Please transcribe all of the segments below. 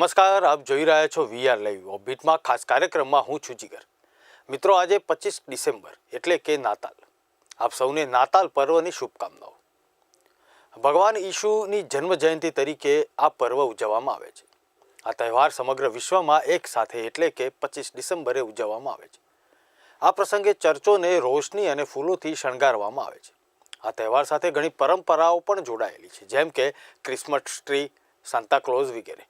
નમસ્કાર, આપ જોઈ રહ્યા છો વીઆર લાઈવ. ઓબિટમાં ખાસ કાર્યક્રમમાં હું છું જીગર. મિત્રો, આજે પચીસ ડિસેમ્બર એટલે કે નાતાલ. આપ સૌને નાતાલ પર્વની શુભકામનાઓ. ભગવાન ઈશુની જન્મ જયંતિ તરીકે આ પર્વ ઉજવવામાં આવે છે. આ તહેવાર સમગ્ર વિશ્વમાં એક સાથે એટલે કે પચીસ ડિસેમ્બરે ઉજવવામાં આવે છે. આ પ્રસંગે ચર્ચોને, રોશની અને ફૂલોથી શણગારવામાં આવે છે. આ તહેવાર સાથે ઘણી પરંપરાઓ પણ જોડાયેલી છે, જેમ કે ક્રિસમસ ટ્રી સાન્તાક્લોઝ વગેરે.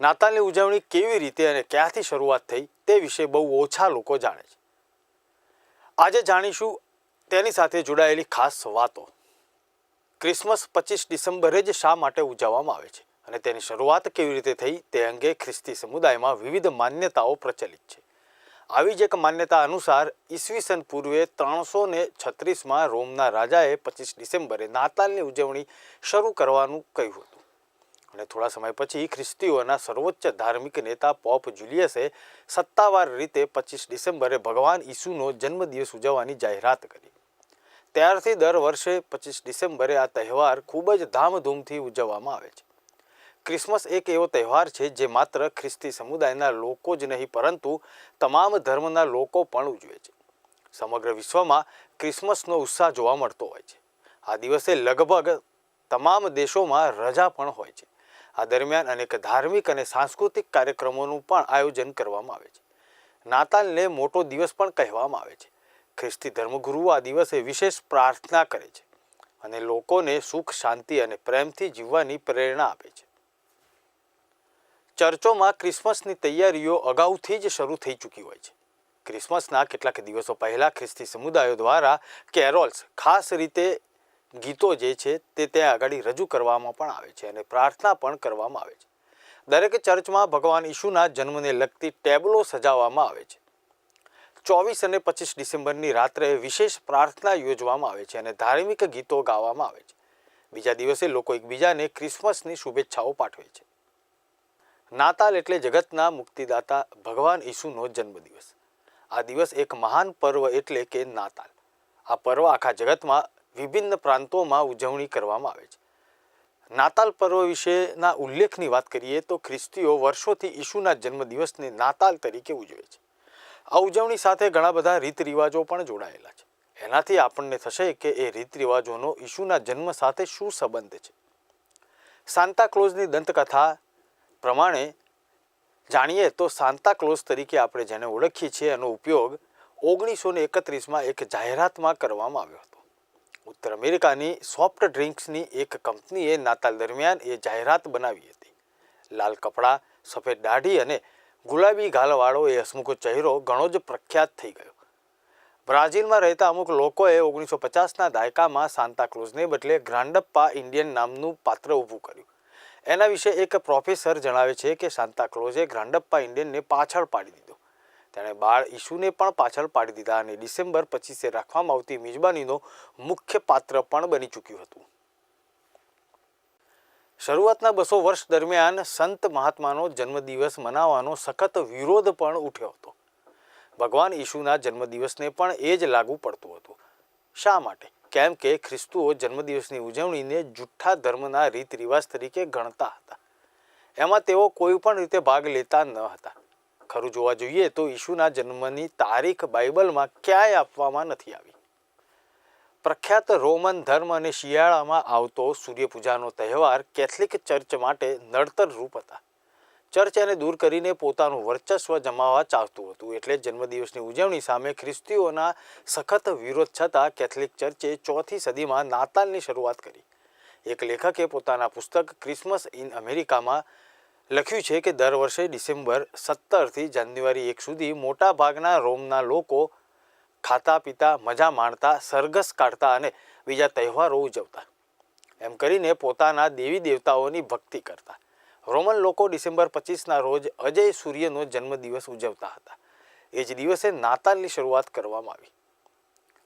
નાતાલની ઉજવણી કેવી રીતે અને ક્યાંથી શરૂઆત થઈ તે વિશે બહુ ઓછા લોકો જાણે છે. આજે જાણીશું તેની સાથે જોડાયેલી ખાસ વાતો. ક્રિસમસ પચીસ ડિસેમ્બરે જ શા માટે ઉજવવામાં આવે છે અને તેની શરૂઆત કેવી રીતે થઈ તે અંગે ખ્રિસ્તી સમુદાયમાં વિવિધ માન્યતાઓ પ્રચલિત છે. આવી જ એક માન્યતા અનુસાર ઈસવીસન પૂર્વે ત્રણસો ને છત્રીસમાં રોમના રાજાએ પચીસ ડિસેમ્બરે નાતાલની ઉજવણી શરૂ કરવાનું કહ્યું હતું. અને થોડા સમય પછી ખ્રિસ્તીઓના સર્વોચ્ચ ધાર્મિક નેતા પોપ જુલિયસે સત્તાવાર રીતે પચીસ ડિસેમ્બરે ભગવાન ઈસુનો જન્મદિવસ ઉજવવાની જાહેરાત કરી. ત્યારથી દર વર્ષે પચીસ ડિસેમ્બરે આ તહેવાર ખૂબ જ ધામધૂમથી ઉજવવામાં આવે છે. ક્રિસમસ એક એવો તહેવાર છે જે માત્ર ખ્રિસ્તી સમુદાયના લોકો જ નહીં, પરંતુ તમામ ધર્મના લોકો પણ ઉજવે છે. સમગ્ર વિશ્વમાં ક્રિસમસનો ઉત્સાહ જોવા મળતો હોય છે. આ દિવસે લગભગ તમામ દેશોમાં રજા પણ હોય છે. આ દરમિયાન અનેક ધાર્મિક અને સાંસ્કૃતિક કાર્યક્રમોનું પણ આયોજન કરવામાં આવે છે. નાતાલને મોટો દિવસ પણ કહેવામાં આવે છે. ખ્રિસ્તી ધર્મગુરુઓ આ દિવસે વિશેષ પ્રાર્થના કરે છે અને લોકોને સુખ, શાંતિ અને પ્રેમથી જીવવાની પ્રેરણા આપે છે. ચર્ચોમાં ક્રિસમસની તૈયારીઓ અગાઉથી જ શરૂ થઈ ચૂકી હોય છે. ક્રિસમસના કેટલાક દિવસો પહેલાં ખ્રિસ્તી સમુદાયો દ્વારા કેરોલ્સ ખાસ રીતે ગીતો જે છે તે ત્યાં આગળ રજૂ કરવામાં પણ આવે છે અને પ્રાર્થના પણ કરવામાં આવે છે. દરેક ચર્ચમાં ભગવાન ઈશુના જન્મને લગતી ટેબલો સજાવવામાં આવે છે. ચોવીસ અને પચીસ ડિસેમ્બરની રાત્રે વિશેષ પ્રાર્થના યોજવામાં આવે છે અને ધાર્મિક ગીતો ગાવામાં આવે છે. બીજા દિવસે લોકો એકબીજાને ક્રિસમસની શુભેચ્છાઓ પાઠવે છે. નાતાલ એટલે જગતના મુક્તિદાતા ભગવાન ઈસુનો જન્મદિવસ. આ દિવસ એક મહાન પર્વ એટલે કે નાતાલ. આ પર્વ આખા જગતમાં વિભિન્ન પ્રાંતોમાં ઉજવણી કરવામાં આવે છે. નાતાલ પર્વ વિશેના ઉલ્લેખની વાત કરીએ તો ખ્રિસ્તીઓ વર્ષોથી ઈશુના જન્મદિવસને નાતાલ તરીકે ઉજવે છે. આ ઉજવણી સાથે ઘણા બધા રીત રિવાજો પણ જોડાયેલા છે. એનાથી આપણને થશે કે એ રીત રિવાજોનો ઈશુના જન્મ સાથે શું સંબંધ છે? સાન્તા ક્લોઝની દંતકથા પ્રમાણે જાણીએ તો સાન્તા ક્લોઝ તરીકે આપણે જેને ઓળખીએ છીએ એનો ઉપયોગ ઓગણીસો ને એકત્રીસમાં એક જાહેરાતમાં કરવામાં આવ્યો હતો. ઉત્તર અમેરિકાની સોફ્ટ ડ્રિંક્સની એક કંપનીએ નાતાલ દરમિયાન એ જાહેરાત બનાવી હતી. લાલ કપડાં, સફેદ દાઢી અને ગુલાબી ગાલવાળો એ હસમુખો ચહેરો ઘણો જ પ્રખ્યાત થઈ ગયો. બ્રાઝિલમાં રહેતા અમુક લોકોએ ઓગણીસો પચાસના દાયકામાં સાંતાક્લુઝને બદલે ગ્રાન્ડપ્પા ઇન્ડિયન નામનું પાત્ર ઊભું કર્યું. એના વિશે એક પ્રોફેસર જણાવે છે કે સાન્તા ક્લોઝે ગ્રાન્ડપ્પા ઇન્ડિયનને પાછળ પાડી દીધો. તેણે બાળ ઈશુને પણ પાછળ પાડી દીધા અને ડિસેમ્બર પચીસે રાખવામાં આવતી મિજબાનીનો મુખ્ય પાત્ર પણ બની ચૂક્યું હતું. શરૂઆતના બસો વર્ષ દરમિયાન સંત મહાત્માનો જન્મદિવસ મનાવવાનો સખત વિરોધ પણ ઉઠ્યો હતો. ભગવાન ઈશુના જન્મદિવસને પણ એ જ લાગુ પડતું હતું. શા માટે? કેમ કે ખ્રિસ્તુઓ જન્મદિવસની ઉજવણીને જુઠ્ઠા ધર્મના રીત રિવાજ તરીકે ગણતા હતા. એમાં તેઓ કોઈ પણ રીતે ભાગ લેતા ન હતા. ખરું જોવા જોઈએ તો ઈશુના જન્મની તારીખ બાઇબલમાં ક્યાંય આપવામાં નથી આવી. પ્રખ્યાત રોમન ધર્મ અને શિયાળામાં આવતો સૂર્યપૂજાનો તહેવાર કેથલિક ચર્ચ માટે નડતર રૂપ હતા. ચર્ચ એને દૂર કરીને પોતાનું વર્ચસ્વ જમાવવા ચાહતું હતું એટલે જન્મદિવસની ઉજવણી સામે ખ્રિસ્તીઓના સખત વિરોધ છતાં કેથલિક ચર્ચે ચોથી સદીમાં નાતાલની શરૂઆત કરી. એક લેખકે પોતાના પુસ્તક ક્રિસમસ ઇન અમેરિકામાં લખ્યું છે કે દર વર્ષે ડિસેમ્બર સત્તરથી જાન્યુઆરી એક સુધી મોટા ભાગના રોમના લોકો ખાતા પીતા, મજા માણતા, સરઘસ કાઢતા અને બીજા તહેવારો ઉજવતા. એમ કરીને પોતાના દેવી દેવતાઓની ભક્તિ કરતા. રોમન લોકો ડિસેમ્બર પચીસના રોજ અજય સૂર્યનો જન્મદિવસ ઉજવતા હતા. એ જ દિવસે નાતાલની શરૂઆત કરવામાં આવી.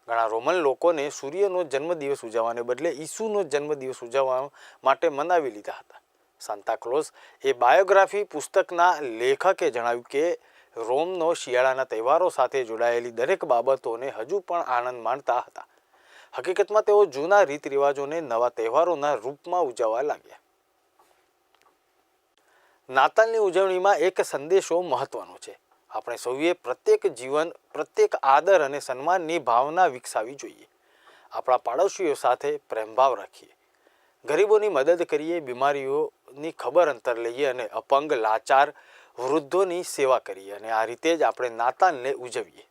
ઘણા રોમન લોકોને સૂર્યનો જન્મદિવસ ઉજવવાને બદલે ઈસુનો જન્મદિવસ ઉજવવા માટે મનાવી લીધા હતા. સાન્તા ક્લોઝ એ બાયોગ્રાફી પુસ્તકના લેખકે જણાવ્યું કે રોમનો શિયાળાના તહેવારો સાથે જોડાયેલી દરેક બાબતોને હજુ પણ આનંદ માણતા હતા. હકીકતમાં તેઓ જૂના રીત રિવાજોને નવા તહેવારોના રૂપમાં ઉજવવા લાગ્યા. નાતાલની ઉજવણીમાં એક સંદેશો મહત્વનો છે. આપણે સૌએ પ્રત્યેક જીવન, પ્રત્યેક આદર અને સન્માનની ભાવના વિકસાવી જોઈએ. આપણા પાડોશીઓ સાથે પ્રેમભાવ રાખીએ. ગરીબોની મદદ કરીએ બીમારીઓની ખબર અંતર લઈએ અને અપંગ, લાચાર વૃદ્ધોની સેવા કરીએ અને આ રીતે જ આપણે નાતાલને ઉજવીએ.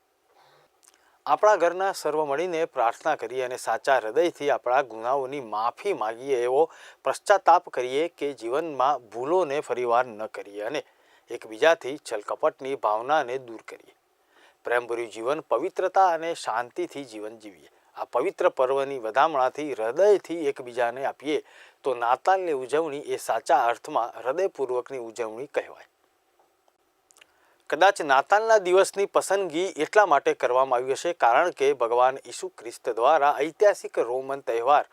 આપણા ઘરના સર્વ મળીને પ્રાર્થના કરીએ અને સાચા હૃદયથી આપણા ગુનાઓની માફી માગીએ એવો પશ્ચાતાપ કરીએ કે જીવનમાં ભૂલોને ફરીવાર ન કરીએ અને એકબીજાથી છલકપટની ભાવનાને દૂર કરીએ. પ્રેમભર્યું જીવન પવિત્રતા અને શાંતિથી જીવન જીવીએ. આ પવિત્ર પર્વની વધામણાથી હૃદયથી એકબીજાને આપીએ તો નાતાલની ઉજવણી એ સાચા અર્થમાં હૃદયપૂર્વકની ઉજવણી કહેવાય. કદાચ નાતાલના દિવસની પસંદગી એટલા માટે કરવામાં આવી હશે કારણ કે ભગવાન ઈસુ ખ્રિસ્ત દ્વારા ઐતિહાસિક રોમન તહેવાર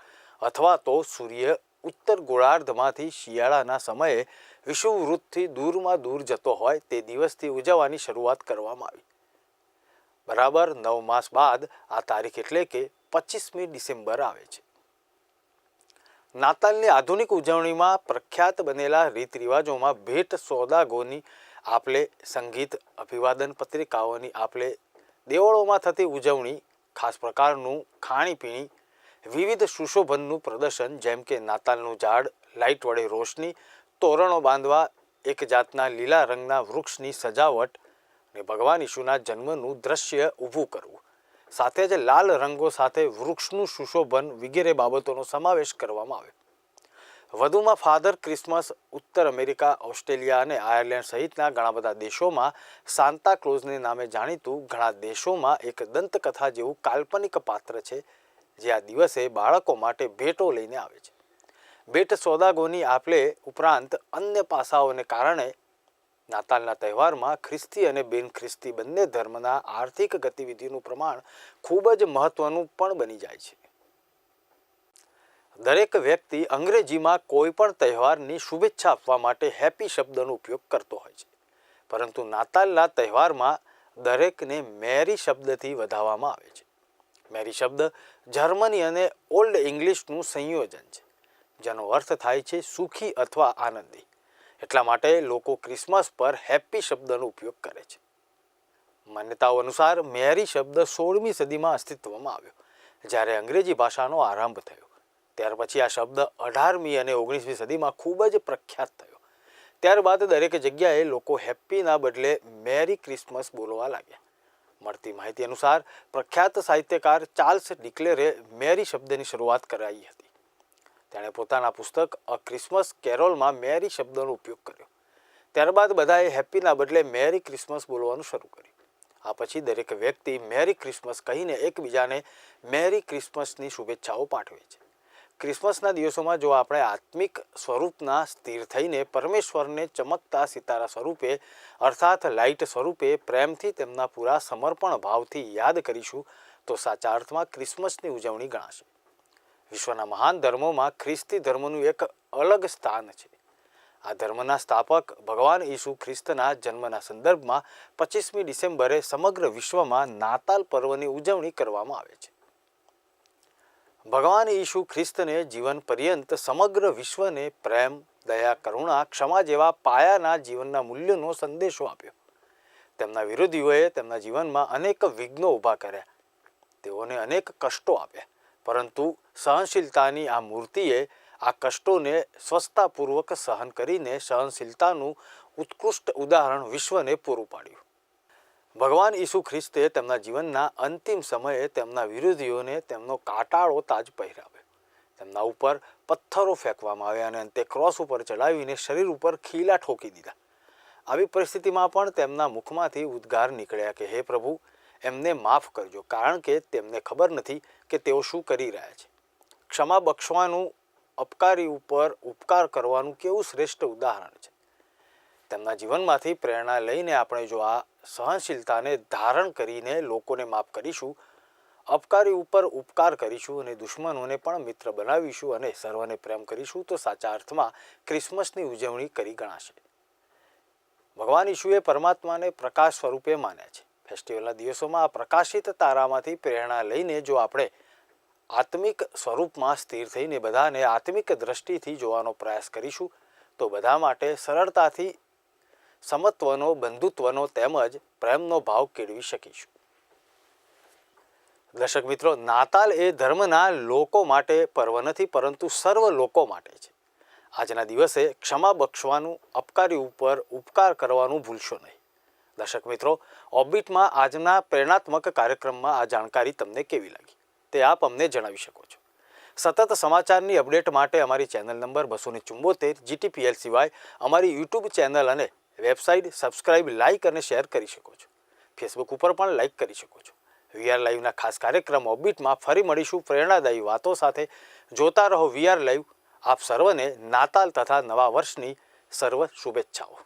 અથવા તો સૂર્ય ઉત્તર ગોળાર્ધમાંથી શિયાળાના સમયે વિષુવવૃત્તથી દૂરમાં દૂર જતો હોય તે દિવસથી ઉજવવાની શરૂઆત કરવામાં આવી. બરાબર નવ માસ બાદ આ તારીખ એટલે કે પચીસમી ડિસેમ્બર આવે છે. નાતાલની આધુનિક ઉજવણીમાં પ્રખ્યાત બનેલા રીત રિવાજોમાં ભેટ સોદાગોની આપલે, સંગીત અભિવાદન પત્રિકાઓની આપલે, દેવળોમાં થતી ઉજવણી, ખાસ પ્રકારનું ખાણીપીણી, વિવિધ સુશોભનનું પ્રદર્શન જેમ કે નાતાલનું ઝાડ, લાઇટ વડે રોશની, તોરણો બાંધવા, એક જાતના લીલા રંગના વૃક્ષની સજાવટ અને ભગવાન ઈશુના જન્મનું દ્રશ્ય ઊભું કરવું. સાથે જ લાલ રંગો સાથે વૃક્ષનું સુશોભન વગેરે બાબતોનો સમાવેશ કરવામાં આવે વધુમાં ફાધર ક્રિસમસ, ઉત્તર અમેરિકા, ઓસ્ટ્રેલિયા અને આયર્લેન્ડ સહિતના ઘણા બધા દેશોમાં સાન્તા ક્લોઝને નામે જાણીતું ઘણા દેશોમાં એક દંતકથા જેવું કાલ્પનિક પાત્ર છે, જે આ દિવસે બાળકો માટે ભેટો લઈને આવે છે. ભેટ સોદાગોની આપલે ઉપરાંત અન્ય પાસાઓને કારણે નાતાલના તહેવારમાં ખ્રિસ્તી અને બિન ખ્રિસ્તી બંને ધર્મના આર્થિક ગતિવિધિનું પ્રમાણ ખૂબ જ મહત્વનું પણ બની જાય છે. દરેક વ્યક્તિ અંગ્રેજીમાં કોઈ પણ તહેવારની શુભેચ્છા આપવા માટે હેપી શબ્દનો ઉપયોગ કરતો હોય છે. પરંતુ નાતાલના તહેવારમાં દરેકને મેરી શબ્દથી વધાવવામાં આવે છે. મેરી શબ્દ જર્મની અને ઓલ્ડ ઇંગ્લિશનું સંયોજન છે, જેનો અર્થ થાય છે સુખી અથવા આનંદી. એટલા માટે લોકો ક્રિસમસ પર હેપી શબ્દનો ઉપયોગ કરે છે. માન્યતાઓ અનુસાર મેરી શબ્દ સોળમી સદીમાં અસ્તિત્વમાં આવ્યો, જ્યારે અંગ્રેજી ભાષાનો આરંભ થયો. ત્યાર પછી આ શબ્દ અઢારમી અને ઓગણીસમી સદીમાં ખૂબ જ પ્રખ્યાત થયો. ત્યારબાદ દરેક જગ્યાએ લોકો હેપ્પીના બદલે મેરી ક્રિસમસ બોલવા લાગ્યા. મળતી માહિતી અનુસાર પ્રખ્યાત સાહિત્યકાર ચાર્લ્સ ડિક્લેરે મેરી શબ્દની શરૂઆત કરાઈ હતી. તેણે પોતાના પુસ્તક અ ક્રિસમસ કેરોલમાં મેરી શબ્દનો ઉપયોગ કર્યો. ત્યારબાદ બધાએ હેપ્પીના બદલે મેરી ક્રિસમસ બોલવાનું શરૂ કર્યું. આ પછી દરેક વ્યક્તિ મેરી ક્રિસમસ કહીને એકબીજાને મેરી ક્રિસમસની શુભેચ્છાઓ પાઠવે છે. ક્રિસમસના દિવસોમાં જો આપણે આત્મિક સ્વરૂપના સ્થિર થઈને પરમેશ્વરને ચમકતા સિતારા સ્વરૂપે, અર્થાત લાઇટ સ્વરૂપે પ્રેમથી તેમના પૂરા સમર્પણ ભાવથી યાદ કરીશું, તો સાચા અર્થમાં ક્રિસમસની ઉજવણી ગણાશે. વિશ્વના મહાન ધર્મોમાં ખ્રિસ્તી ધર્મનું એક અલગ સ્થાન છે. આ ધર્મના સ્થાપક ભગવાન ઈસુ ખ્રિસ્તના જન્મના સંદર્ભમાં પચીસમી ડિસેમ્બરે સમગ્ર વિશ્વમાં નાતાલ પર્વની ઉજવણી કરવામાં આવે છે. ભગવાન ઈસુ ખ્રિસ્તને જીવન પર્યંત સમગ્ર વિશ્વને પ્રેમ, દયા, કરુણા, ક્ષમા જેવા પાયાના જીવનના મૂલ્યોનો સંદેશો આપ્યો. તેમના વિરોધીઓએ તેમના જીવનમાં અનેક વિઘ્નો ઊભા કર્યા. તેઓને અનેક કષ્ટો આપ્યા. પરંતુ સહનશીલતાની આ મૂર્તિએ આ કષ્ટોને સ્વસ્થતાપૂર્વક સહન કરીને સહનશીલતાનું ઉત્કૃષ્ટ ઉદાહરણ વિશ્વને પૂરું પાડ્યું. ભગવાન ઈસુ ખ્રિસ્તે તેમના જીવનના અંતિમ સમયે તેમના વિરોધીઓને તેમનો કાટાળો તાજ પહેરાવ્યો. તેમના ઉપર પથ્થરો ફેંકવામાં આવ્યા અને અંતે ક્રોસ ઉપર ચડાવીને શરીર ઉપર ખીલા ઠોકી દીધા. આવી પરિસ્થિતિમાં પણ તેમના મુખમાંથી ઉદ્ગાર નીકળ્યા કે, હે પ્રભુ એમને માફ કરજો, કારણ કે તેમને ખબર નથી કે તેઓ શું કરી રહ્યા છે. ક્ષમા બક્ષવાનું અપકારી ઉપર ઉપકાર કરવાનું કેવું શ્રેષ્ઠ ઉદાહરણ છે? તેમના જીવનમાંથી પ્રેરણા લઈને આપણે જો આ સહનશીલતાને ધારણ કરીને લોકોને માફ કરીશું, અપકારી ઉપર ઉપકાર કરીશું અને દુશ્મનોને પણ મિત્ર બનાવીશું અને સર્વને પ્રેમ કરીશું, તો સાચા અર્થમાં ક્રિસમસની ઉજવણી કરી ગણાશે. ભગવાન ઈશુએ પરમાત્માને પ્રકાશ સ્વરૂપે માન્યા છે. ફેસ્ટિવલના દિવસોમાં આ પ્રકાશિત તારામાંથી પ્રેરણા લઈને જો આપણે આત્મિક સ્વરૂપમાં સ્થિર થઈને બધાને આત્મિક દ્રષ્ટિથી જોવાનો પ્રયાસ કરીશું, તો બધા માટે સરળતાથી સમત્વનો, બંધુત્વનો તેમજ પ્રેમનો ભાવ કેળવી શકીશું. દર્શક મિત્રો, નાતાલ એ ધર્મના લોકો માટે પર્વ નથી, પરંતુ સર્વ લોકો માટે છે. આજના દિવસે ક્ષમા બક્ષવાનું, અપકારી ઉપર ઉપકાર કરવાનું ભૂલશો નહીં. દર્શક મિત્રો ઓર્બિટમાં આજના પ્રેરણાત્મક કાર્યક્રમમાં આ જાણકારી તમને કેવી લાગી તે આપ અમને જણાવી શકો છો. સતત સમાચારની અપડેટ માટે અમારી ચેનલ નંબર બસો ને ચુંબોતેર જીટીપીએલ સિવાય અમારી યુટ્યુબ ચેનલ અને વેબસાઇટ સબસ્ક્રાઇબ, લાઇક અને શેર કરી શકો છો. ફેસબુક ઉપર પણ લાઇક કરી શકો છો. વીઆર લાઈવના ખાસ કાર્યક્રમ ઓબિટમાં ફરી મળીશું પ્રેરણાદાયી વાતો સાથે. જોતા રહો વીઆર લાઈવ આપ સર્વને નાતાલ તથા નવા વર્ષની સર્વ શુભેચ્છાઓ.